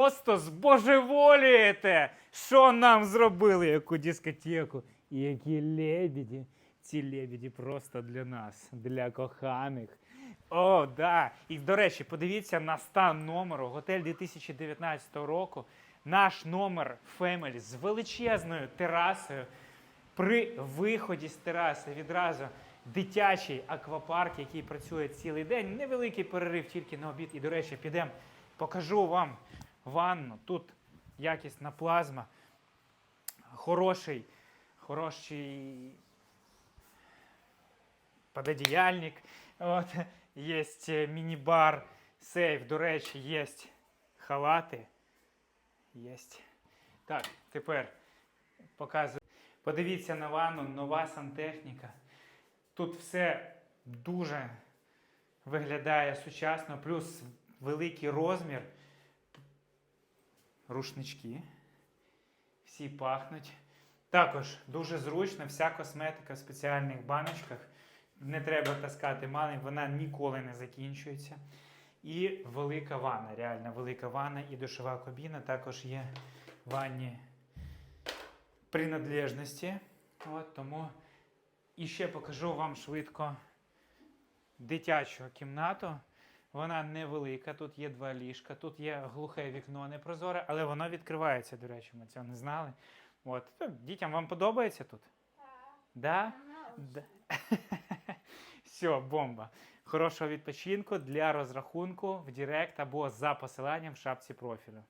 Просто збожеволієте! Що нам зробили, яку дискотеку? І які лебеді. Ці лебеді просто для нас, для коханих. О, да. І, до речі, подивіться на стан номеру. Готель 2019 року. Наш номер Family з величезною терасою. При виході з тераси відразу дитячий аквапарк, який працює цілий день. Невеликий перерив тільки на обід. І, до речі, підемо, покажу вам ванну. Тут якісна плазма, хороший, хороший пододіяльник. От, є міні-бар, сейф. До речі, є халати. Є. Так, тепер показую. Подивіться на ванну, нова сантехніка. Тут все дуже виглядає сучасно, плюс великий розмір. Рушнички. Всі пахнуть. Також дуже зручно, вся косметика в спеціальних баночках. Не треба таскати мали, вона ніколи не закінчується. І велика ванна, реально велика ванна і душова кабіна. Також є ванні принадлежності. От, тому і ще покажу вам швидко дитячу кімнату. Вона невелика, тут є два ліжка, тут є глухе вікно непрозоре, але воно відкривається, до речі, ми цього не знали. От. Ну, Дітям вам подобається тут? Да? Да. Все, бомба. Хорошого відпочинку для розрахунку в Директ або за посиланням в шапці профілю.